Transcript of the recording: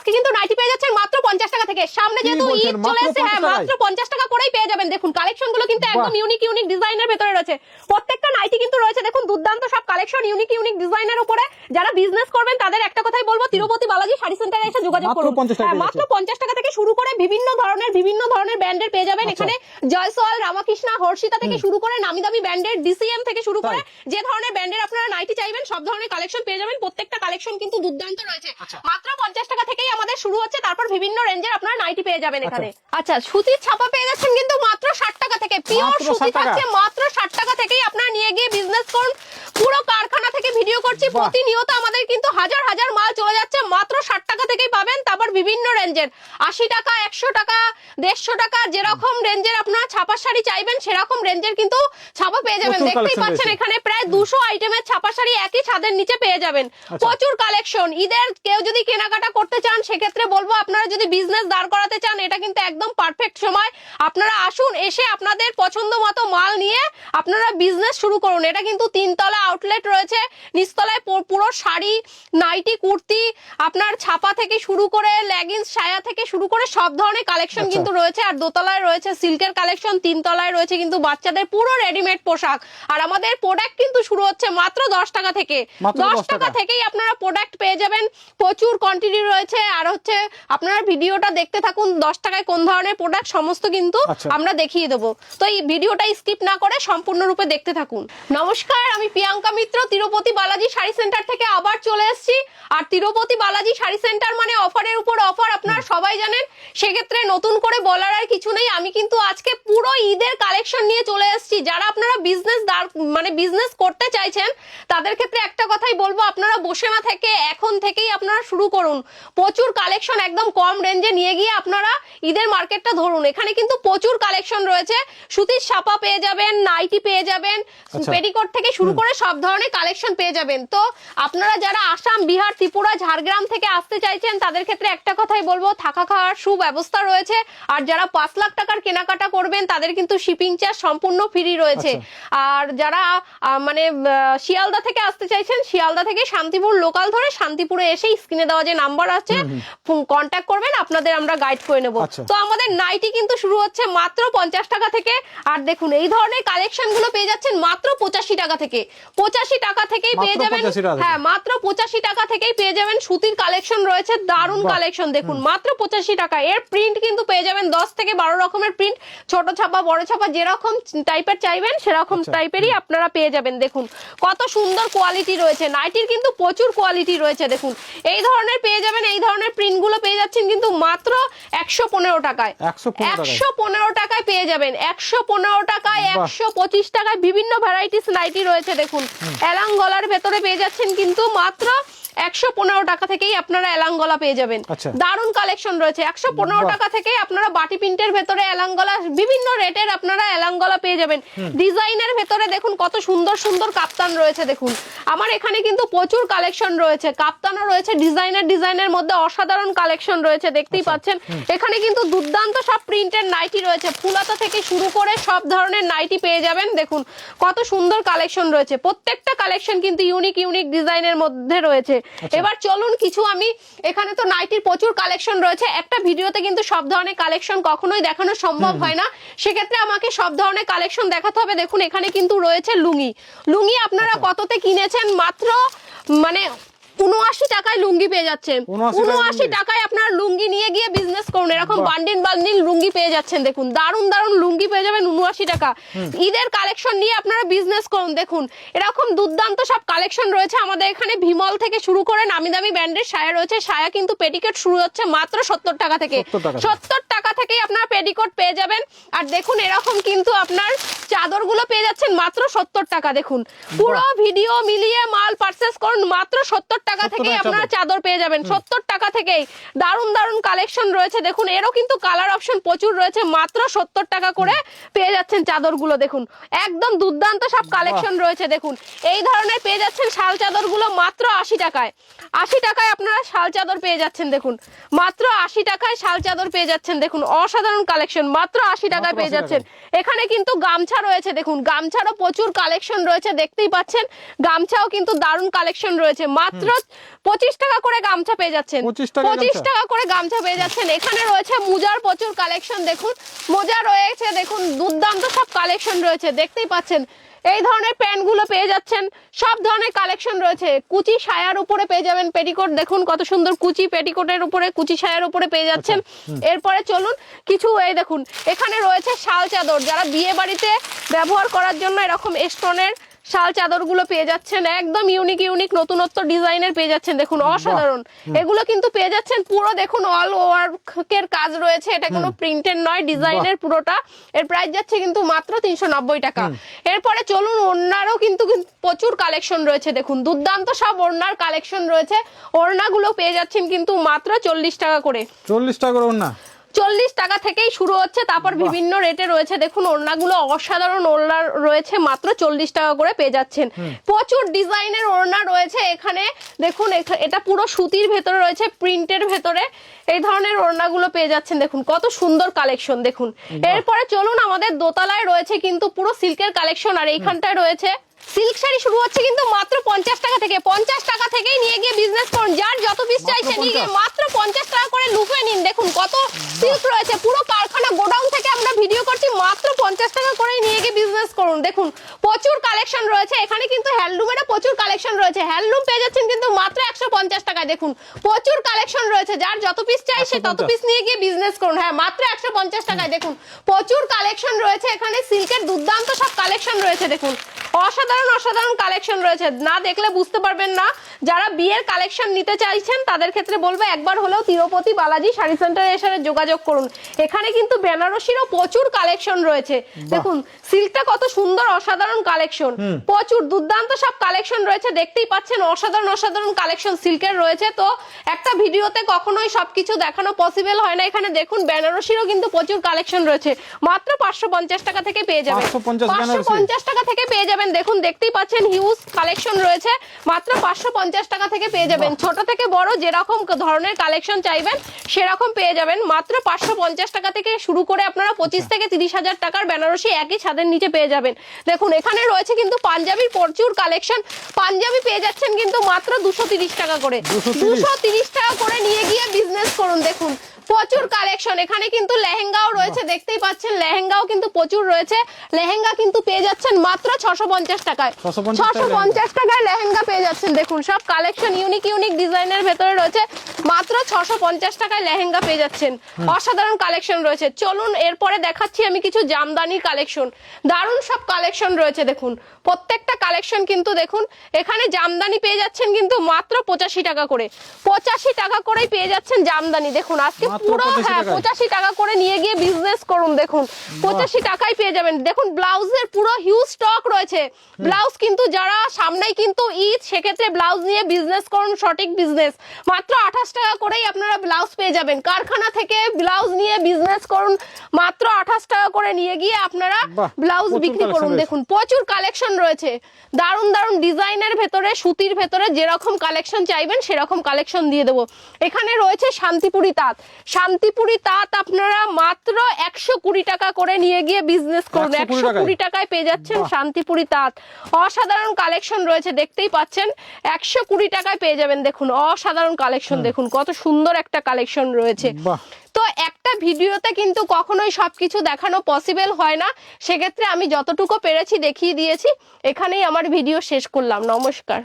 আজকে কিন্তু নাইটি পেয়ে যাচ্ছেন মাত্র পঞ্চাশ টাকা থেকে। সামনে যেহেতু ঈদ চলে এসেছে হ্যাঁ মাত্র পঞ্চাশ টাকা করেই পেয়ে যাবেন। দেখুন কালেকশনগুলো কিন্তু একদম ইউনিক ইউনিক ডিজাইনের ভেতরে রয়েছে। প্রত্যেকটা নাইটি কিন্তু রয়েছে। দেখুন দুর্দান্ত সব কালেকশন ইউনিক ইউনিক ডিজাইনের উপরে। যারা বিজনেস করবেন তাদের একটা কথাই বলব তিরুপতি বালাজি শাড়ি সেন্টারে এসে যোগাযোগ করুন। 50 টাকায় হ্যাঁ, মাত্র পঞ্চাশ টাকা থেকে শুরু করে বিভিন্ন ধরনের বিভিন্ন ধরনের ব্র্যান্ডের পেয়ে যাবেন। আচ্ছা। এখানে জয়সওয়াল রামাকৃষ্ণা হর্ষিতা থেকে শুরু করে নামি দামি ব্র্যান্ডের ডিসিএম থেকে শুরু করে যে ধরনের ব্যান্ডের আপনারা নাইটি চাইবেন সব ধরনের কালেকশন পেয়ে যাবেন। প্রত্যেকটা কালেকশন কিন্তু দুর্দান্ত রয়েছে। আচ্ছা। মাত্র পঞ্চাশ টাকা থেকেই আমাদের শুরু হচ্ছে তারপর বিভিন্ন রেঞ্জের আপনারা নাইটি পেয়ে যাবেন এখানে। আচ্ছা সুতির ছাপা পেয়ে যাচ্ছেন কিন্তু মাত্র ষাট টাকা থেকে। পিওর সুতি থাকছে মাত্র ষাট টাকা থেকেই আপনারা নিয়ে গিয়ে বিজনেস করুন। পুরো কারখানা থেকে ভিডিও করছি। প্রতিনিয়ত আমাদের কিন্তু হাজার হাজার মাল চলে যাচ্ছে মাত্র ষাট টাকা থেকেই পাবেন তারপর বিভিন্ন রেঞ্জের। আশি টাকা একশো টাকা দেড়শো টাকা যেরকম রেঞ্জের আপনারা ছাপা শাড়ি চাইবেন সেরকম রেঞ্জের কিন্তু ছাপা পেয়ে যাবেন। দেখতেই পাচ্ছেন এখানে প্রায় দুশো আইটেমের ছাপা শাড়ি একই ছাদের নিচে পেয়ে যাবেন। আচ্ছা। প্রচুর কালেকশন ঈদের কেউ যদি কেনাকাটা করতে চান সেক্ষেত্রে বলব আপনারা যদি বিজনেস দাঁড় করাতে চান এটা কিন্তু একদম পারফেক্ট সময়। আপনারা আসুন এসে আপনাদের পছন্দ মতো মাল নিয়ে আপনারা বিজনেস শুরু করুন। এটা কিন্তু তিনতলা আউটলেট রয়েছে। নিচতলায় পুরো শাড়ি নাইটি কুর্তি আপনার ছাপা থেকে শুরু করে লেগিংস সায়া থেকে শুরু করে সব ধরনের কালেকশন আচ্ছা। কিন্তু রয়েছে। আর দোতলায় রয়েছে সিল্কের কালেকশন তিনতলায় রয়েছে কিন্তু বাচ্চাদের পুরো রেডিমেড পোশাক। আর আমাদের প্রোডাক্ট কিন্তু শুরু হচ্ছে মাত্র দশ টাকা থেকে। দশ 10 টাকা। থেকেই আপনারা প্রোডাক্ট পেয়ে যাবেন। প্রচুর কোয়ান্টিটি রয়েছে। আর হচ্ছে আপনারা ভিডিওটা দেখতে থাকুন দশ টাকায় কোন ধরনের প্রোডাক্ট সমস্ত কিন্তু আচ্ছা। আমরা দেখিয়ে দেবো। তো এই ভিডিওটা স্কিপ না করে সম্পূর্ণরূপে দেখতে থাকুন। নমস্কার আমি প্রিয়াঙ্কা মিত্র তিরুপতি বালাজি শাড়ি সেন্টার থেকে আবার চলে এসেছি। আর তিরুপতি বালাজি শাড়ি সেন্টার মানে অফারের উপর অফার আপনারা সবাই জানেন। সেক্ষেত্রে নতুন করে বলার আর কিছু নেই। আমি কিন্তু আজকে পুরো ঈদের কালেকশন নিয়ে চলে এসেছি যারা আপনারা বিজনেস মানে বিজনেস করতে চাইছেন তাদের ক্ষেত্রে একটা কথাই বলব আপনারা বসে না থেকে এখন থেকেই আপনারা শুরু করুন। প্রচুর কালেকশন একদম কম রেঞ্জে নিয়ে গিয়ে আপনারা ঈদের মার্কেটটা ধরুন। এখানে কিন্তু প্রচুর কালেকশন রয়েছে। সুতির ছাপা পেয়ে যাবেন নাইটি পেয়ে যাবেন আচ্ছা। পেটিকোট থেকে শুরু করে সব ধরনের কালেকশন পেয়ে যাবেন। তো আপনারা যারা আসাম বিহার ত্রিপুরা ঝাড়গ্রাম থেকে আসতে চাইছেন তাদের ক্ষেত্রে একটা কথাই বলব থাকা খাওয়ার সুব্যবস্থা রয়েছে। আর যারা পাঁচ লাখ টাকার কেনাকাটা করবেন তাদের কিন্তু শিপিং চার্জ সম্পূর্ণ ফ্রি রয়েছে। আর যারা মানে শিয়ালদা থেকে আসতে চাইছেন শিয়ালদা থেকে শান্তিপুর লোকাল ধরে শান্তিপুরে এসে স্ক্রিনে দেওয়া যে নাম্বার আছে কন্ট্যাক্ট করবেন আপনাদের আমরা গাইড করে নেব। আচ্ছা। তো আমাদের নাইটি কিন্তু শুরু হচ্ছে মাত্র পঞ্চাশ টাকা থেকে। আর দেখুন এই ধরনের কালেকশনগুলো পেয়ে যাচ্ছেন মাত্র পঁচাশি টাকা থেকে। পঁচাশি টাকা থেকেই পেয়ে যাবেন 85 টাকা থেকে? হ্যাঁ মাত্র পঁচাশি টাকা থেকেই পেয়ে যাবেন সুতির কালেকশন রয়েছে দারুণ কালেকশন দেখুন মাত্র পঁচাশি টাকা। এর প্রিন্ট কিন্তু পেয়ে যাবেন দশ থেকে বারো রকমের প্রিন্ট ছোট ছাপা বড় ছাপা যেরকম টাইপের চাইবেন সেরকম আচ্ছা। টাইপেরই আপনারা পেয়ে যাবেন। দেখুন কত সুন্দর কোয়ালিটি রয়েছে। নাইটির কিন্তু প্রচুর কোয়ালিটি রয়েছে দেখুন। এই ধরনের পেয়ে যাবেন এই ধরনের প্রিন্টগুলো পেয়ে যাচ্ছেন কিন্তু মাত্র একশো পনেরো টাকায়। একশো পনেরো টাকায়। পেয়ে যাবেন। একশো পনেরো টাকায় একশো পঁচিশ টাকায় বিভিন্ন ভ্যারাইটিস নাইটি রয়েছে দেখুন। এলাং গলার ভেতরে পেয়ে যাচ্ছেন কিন্তু মাত্র একশো পনেরো টাকা থেকেই আপনারা এলাং গলা পেয়ে যাবেন। আচ্ছা। দারুণ কালেকশন রয়েছে। একশো পনেরো টাকা থেকে আপনারা বাটি প্রিন্টের ভেতরে এলাং গলা বিভিন্ন রেটের আপনারা এলাং গলা পেয়ে যাবেন। ডিজাইনের ভেতরে দেখুন কত সুন্দর সুন্দর কাপ্তান রয়েছে দেখুন। আমার এখানে কিন্তু প্রচুর কালেকশন রয়েছে। কাপ্তানও রয়েছে ডিজাইনের ডিজাইনের মধ্যে অসাধারণ কালেকশন রয়েছে দেখতেই আচ্ছা। পাচ্ছেন। এখানে কিন্তু দুর্দান্ত সব প্রিন্টের নাইটি রয়েছে। ফুলাতা থেকে শুরু করে সব ধরনের নাইটি পেয়ে যাবেন দেখুন। কত সুন্দর কালেকশন রয়েছে। প্রত্যেকটা কালেকশন কিন্তু ইউনিক ইউনিক ডিজাইনের মধ্যে রয়েছে। এবার চলুন কিছু আমি এখানে তো নাইটির প্রচুর কালেকশন রয়েছে। একটা ভিডিওতে কিন্তু সব ধরনের কালেকশন কখনোই দেখানো সম্ভব হয় না। সেক্ষেত্রে আমাকে সব ধরনের কালেকশন দেখাতে হবে। দেখুন এখানে কিন্তু রয়েছে লুঙ্গি। লুঙ্গি আপনারা আচ্ছা। কততে কিনেছেন? মাত্র মানে টাকায় লুঙ্গি পেয়ে যাচ্ছেন। উনআশি টাকায় আপনার লুঙ্গি নিয়ে গিয়ে বিজনেস করুন। এরকম বান্ডিন বান্ডিল বান্ডিল লুঙ্গি পেয়ে যাচ্ছেন দেখুন। দারুণ দারুণ লুঙ্গি পেয়ে যাবেন উনআশি টাকা। ঈদের কালেকশন নিয়ে আপনারা বিজনেস করুন দেখুন। এরকম দুর্দান্ত সব কালেকশন রয়েছে। আমাদের এখানে ভিমল থেকে শুরু করে নামি দামি ব্র্যান্ডের সায়া রয়েছে। সায়া কিন্তু পেটিকেট শুরু হচ্ছে মাত্র সত্তর টাকা থেকে। 70 টাকা থেকে। সত্তর টাকা থেকেই আপনার পেটিকোট পেয়ে যাবেন। আর দেখুন এরকম কিন্তু আপনার চাদরগুলো পেয়ে যাচ্ছেন মাত্র সত্তর টাকা। দেখুন পুরো ভিডিও মিলিয়ে মাল পারচেস করুন মাত্র সত্তর টাকা 70 থেকেই আপনারা চাদর। পেয়ে যাবেন। সত্তর টাকা থেকেই দারুণ দারুণ কালেকশন রয়েছে। দেখুন এরও কিন্তু কালার অপশন প্রচুর রয়েছে। মাত্র সত্তর টাকা করে পেয়ে যাচ্ছেন চাদরগুলো দেখুন একদম দুর্দান্ত সব কালেকশন রয়েছে। দেখুন এই ধরনের পেয়ে যাচ্ছেন শাল চাদরগুলো মাত্র আশি টাকায়। আশি টাকায় আপনারা শাল চাদর পেয়ে যাচ্ছেন। দেখুন মাত্র আশি টাকায় শাল চাদর পেয়ে যাচ্ছেন। দেখুন অসাধারণ কালেকশন মাত্র আশি টাকায় পেয়ে যাচ্ছেন। এখানে কিন্তু গামছা রয়েছে দেখুন গামছারও প্রচুর কালেকশন রয়েছে দেখতেই পাচ্ছেন গামছাও কিন্তু দারুণ কালেকশন রয়েছে। মাত্র পঁচিশ টাকা করে গামছা পেয়ে যাচ্ছেন। পঁচিশ টাকা করে গামছা পেয়ে যাচ্ছেন। এখানে রয়েছে মোজার প্রচুর কালেকশন দেখুন মোজা রয়েছে। দেখুন দুর্দান্ত সব কালেকশন রয়েছে দেখতেই পাচ্ছেন। এই ধরনের প্যান্টগুলো পেয়ে যাচ্ছেন। সব ধরনের কালেকশন রয়েছে। কুচি সায়ার উপরে পেয়ে যাবেন পেটিকোট। দেখুন কত সুন্দর কুচি পেটিকোটের উপরে কুচি সায়ার উপরে পেয়ে যাচ্ছেন। এরপরে চলুন কিছু এই দেখুন এখানে রয়েছে শাল চাদর। যারা বিয়ে বাড়িতে ব্যবহার করার জন্য এরকম স্টোনের শাল চাদরগুলো পেয়ে যাচ্ছেন একদম ইউনিক ইউনিক নতুনত্ব ডিজাইনের পেয়ে যাচ্ছেন। দেখুন অসাধারণ। এগুলো কিন্তু পেয়ে যাচ্ছেন পুরো দেখুন অল ওয়ার্কের কাজ রয়েছে। এটা কোনো প্রিন্টের নয় ডিজাইনের পুরোটা। এর প্রাইস যাচ্ছে কিন্তু মাত্র তিনশো নব্বই টাকা। এরপরে চলুন ওড়নারও কিন্তু প্রচুর কালেকশন রয়েছে। দেখুন দুর্দান্ত সব ওড়নার কালেকশন রয়েছে। ওড়নাগুলো পেয়ে যাচ্ছেন কিন্তু মাত্র চল্লিশ টাকা করে। চল্লিশ টাকা করে না চল্লিশ টাকা থেকেই শুরু হচ্ছে তারপর বিভিন্ন রেটে রয়েছে। দেখুন ওড়নাগুলো অসাধারণ ওড়না রয়েছে মাত্র চল্লিশ টাকা করে পেয়ে যাচ্ছেন। প্রচুর ডিজাইনের ওড়না রয়েছে এখানে। দেখুন এটা পুরো সুতির ভেতরে রয়েছে প্রিন্টের ভেতরে। এই ধরনের ওড়নাগুলো পেয়ে যাচ্ছেন দেখুন কত সুন্দর কালেকশন দেখুন। এরপরে চলুন আমাদের দোতলায় রয়েছে কিন্তু পুরো সিল্কের কালেকশন আর এইখানটায় রয়েছে সিল্ক শাড়ি শুরু হচ্ছে কিন্তু মাত্র পঞ্চাশ টাকা থেকে পঞ্চাশ টাকা থেকেই বিজনেস করুন যার যত পিস চাই সে নিয়ে মাত্র পঞ্চাশ টাকা করে লুফে নিন। দেখুন কত সিল্ক রয়েছে পুরো কারখানা গোডাউন থেকে আমরা ভিডিও করছি, মাত্র পঞ্চাশ টাকা করে নিয়ে গিয়ে বিজনেস করুন। দেখুন, প্রচুর কালেকশন রয়েছে। এখানে কিন্তু হ্যান্ডলুমেরও প্রচুর কালেকশন রয়েছে। হ্যান্ডলুম পেয়ে যাচ্ছেন কিন্তু মাত্র একশো পঞ্চাশ টাকায়। দেখুন, প্রচুর কালেকশন রয়েছে। যার যত পিস চাই, সে তত পিস নিয়ে গিয়ে বিজনেস করুন। হ্যাঁ মাত্র একশো পঞ্চাশ টাকায়। দেখুন, প্রচুর কালেকশন রয়েছে। এখানে সিল্কের দুর্দান্ত সব কালেকশন রয়েছে। দেখুন, অসাধারণ অসাধারণ কালেকশন রয়েছে। না দেখলে বুঝতে পারবেন না। যারা বিয়ের কালেকশন নিতে চাইছেন, তাদের ক্ষেত্রে বলব, একবার হলেও তিরুপতি বালাজি শাড়ি সেন্টারে এসে যোগাযোগ করুন। এখানে কিন্তু বেনারসিরও প্রচুর কালেকশন রয়েছে। দেখুন সিল্কটা কত সুন্দর অসাধারণ কালেকশন প্রচুর দুর্দান্ত সব কালেকশন রয়েছে। দেখতেই পাচ্ছেন অসাধারণ অসাধারণ কালেকশন সিল্কের রয়েছে। তো একটা ভিডিওতে কখনোই সবকিছু দেখানো পসিবল হয় না। এখানে দেখুন বেনারসিরও কিন্তু প্রচুর কালেকশন রয়েছে। মাত্র পাঁচশো পঞ্চাশ টাকা থেকে পেয়ে যাবেন। পাঁচশো পঞ্চাশ টাকা থেকে পেয়ে যাবেন। দেখুন দেখতেই পাচ্ছেন হিউজ কালেকশন রয়েছে। মাত্র পাঁচশো পঞ্চাশ টাকা থেকে পেয়ে যাবেন। ছোট থেকে বড় যেরকম ধরনের কালেকশন চাইবেন সেরকম পেয়ে যাবেন। মাত্র পাঁচশো পঞ্চাশ টাকা থেকে শুরু করে আপনারা পঁচিশ থেকে তিরিশ হাজার টাকার বেনারসি একই ছাদের নিচে পেয়ে যাবেন। দেখুন এখানে রয়েছে কিন্তু পাঞ্জাবির প্রচুর কালেকশন পাঞ্জাবি পেয়ে যাচ্ছেন কিন্তু মাত্র দুশো তিরিশ টাকা করে। দুশো তিরিশ। টাকা করে নিয়ে গিয়ে বিজনেস করুন দেখুন। প্রচুর কালেকশন এখানে কিন্তু লেহেঙ্গাও রয়েছে দেখতেই পাচ্ছেন লেহেঙ্গাও কিন্তু প্রচুর রয়েছে। লেহেঙ্গা কিন্তু পেয়ে যাচ্ছেন মাত্র ছশো পঞ্চাশ টাকায়। ছশো পঞ্চাশ টাকায় লেহেঙ্গা পেয়ে যাচ্ছেন। দেখুন সব কালেকশন ইউনিক ইউনিক ডিজাইনের ভেতরে রয়েছে। মাত্র ছশো পঞ্চাশ টাকায় লেহেঙ্গা পেয়ে যাচ্ছেন। অসাধারণ কালেকশন রয়েছে। চলুন এরপরে দেখাচ্ছি আমি কিছু জামদানির কালেকশন দারুণ সব কালেকশন রয়েছে দেখুন। প্রত্যেকটা কালেকশন কিন্তু দেখুন এখানে জামদানি পেয়ে যাচ্ছেন কিন্তু মাত্র পঁচাশি টাকা করে। পঁচাশি টাকা করেই পেয়ে যাচ্ছেন জামদানি। দেখুন আজকে পুরো হ্যাঁ পঁচাশি টাকা করে নিয়ে গিয়ে বিজনেস করুন দেখুন। পঁচাশি টাকায় পেয়ে যাবেন। দেখুন ব্লাউজের পুরো হিউজ স্টক রয়েছে। ব্লাউজ কিন্তু যারা সামনেই কিন্তু ঈদ সেক্ষেত্রে ব্লাউজ নিয়ে বিজনেস করুন সঠিক বিজনেস মাত্র আঠাশ টাকা করেই আপনারা ব্লাউজ পেয়ে যাবেন। কারখানা থেকে ব্লাউজ নিয়ে বিজনেস করুন মাত্র আঠাশ টাকা করে নিয়ে গিয়ে আপনারা ব্লাউজ বিক্রি করুন। দেখুন প্রচুর কালেকশন রয়েছে। দারুণ দারুণ ডিজাইনের ভেতরে সুতির ভেতরে যেরকম কালেকশন চাইবেন সেরকম কালেকশন দিয়ে দেবো। এখানে রয়েছে শান্তিপুরি তাঁত। শান্তিপুরি তাঁত আপনারা মাত্র একশো কুড়ি টাকা করে নিয়ে গিয়ে বিজনেস করুন একশো কুড়ি টাকায়? পেয়ে যাচ্ছেন শান্তিপুরি তাঁত। অসাধারণ কালেকশন রয়েছে দেখতেই পাচ্ছেন। একশো কুড়ি টাকায় পেয়ে যাবেন দেখুন। অসাধারণ কালেকশন দেখুন কত সুন্দর একটা কালেকশন রয়েছে। তো একটা ভিডিওতে কিন্তু কখনোই সব কিছু দেখানো পসিবল হয় না। সেক্ষেত্রে আমি যতটুকু পেরেছি দেখিয়ে দিয়েছি। এখানেই আমার ভিডিও শেষ করলাম। নমস্কার।